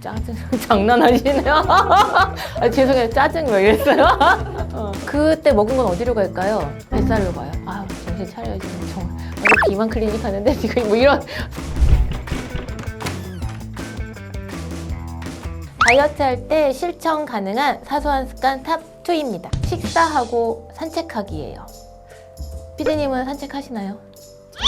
짜증 장난하시네요. 아, 죄송해요 짜증 왜 이랬어요? 어. 그때 먹은 건 어디로 갈까요? 뱃살로 가요. 아 정신 차려야지 정말. 오늘 비만 클리닉 하는데 지금 뭐 이런 다이어트 할 때 실천 가능한 사소한 습관 탑 2입니다. 식사하고 산책하기예요. 피디님은 산책하시나요?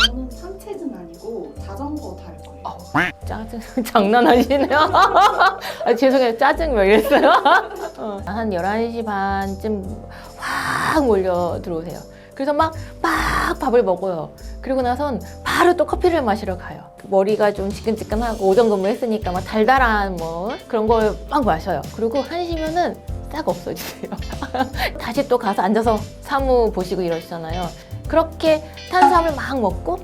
저는 산책은 아니고 자전거 탈 거예요. 짜증 장난하시네요. 아, 죄송해요. 짜증 왜 이랬어요? 어. 한 11시 반쯤 확 몰려 들어오세요. 그래서 막, 막 밥을 먹어요. 그리고 나선 바로 또 커피를 마시러 가요. 머리가 좀 지끈지끈하고 오전 근무 했으니까 막 달달한 뭐 그런 걸 막 마셔요. 그리고 한시면은 싹 없어지세요. 다시 또 가서 앉아서 사무 보시고 이러시잖아요. 그렇게 탄수화물 막 먹고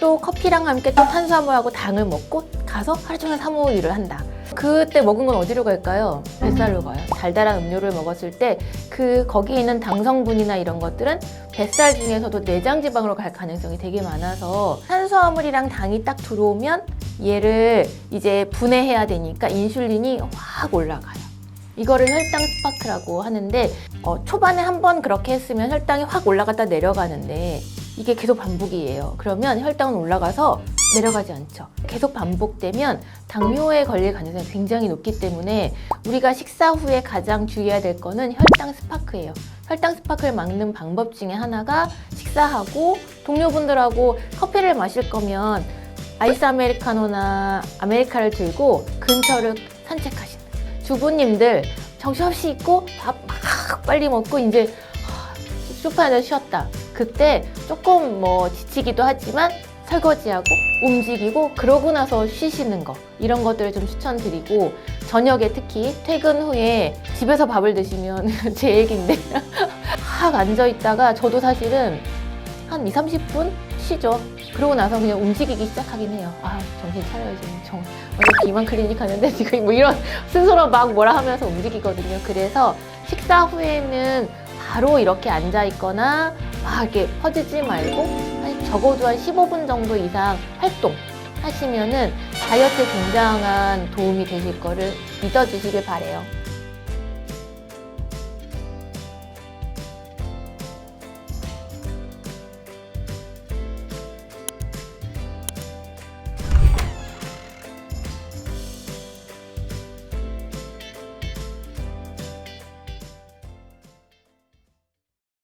또 커피랑 함께 또 탄수화물하고 당을 먹고 가서 하루 종일 사무 일을 한다. 그때 먹은 건 어디로 갈까요? 뱃살로 가요. 달달한 음료를 먹었을 때 그 거기에 있는 당 성분이나 이런 것들은 뱃살 중에서도 내장 지방으로 갈 가능성이 되게 많아서 탄수화물이랑 당이 딱 들어오면 얘를 이제 분해해야 되니까 인슐린이 확 올라가요. 이거를 혈당 스파크라고 하는데 어, 초반에 한 번 그렇게 했으면 혈당이 확 올라갔다 내려가는데 이게 계속 반복이에요. 그러면 혈당은 올라가서 내려가지 않죠. 계속 반복되면 당뇨에 걸릴 가능성이 굉장히 높기 때문에 우리가 식사 후에 가장 주의해야 될 거는 혈당 스파크예요. 혈당 스파크를 막는 방법 중에 하나가 식사하고 동료분들하고 커피를 마실 거면 아이스 아메리카노나 아메리카를 들고 근처를 산책하시는. 주부님들 정신없이 있고 밥 막 빨리 먹고 이제 소파에서 쉬었다. 그때 조금 뭐 지치기도 하지만 설거지하고 움직이고 그러고 나서 쉬시는 거 이런 것들을 좀 추천드리고 저녁에 특히 퇴근 후에 집에서 밥을 드시면 제 얘기인데 확 앉아 있다가 저도 사실은 한 2, 30분 쉬죠. 그러고 나서 그냥 움직이기 시작하긴 해요. 아, 정신 차려야지. 정말. 오늘 비만 클리닉 하는데 지금 뭐 이런 스스로 막 뭐라 하면서 움직이거든요. 그래서 식사 후에는 바로 이렇게 앉아 있거나 막 이렇게 퍼지지 말고 한 적어도 한 15분 정도 이상 활동 하시면은 다이어트에 굉장한 도움이 되실 거를 믿어주시길 바래요.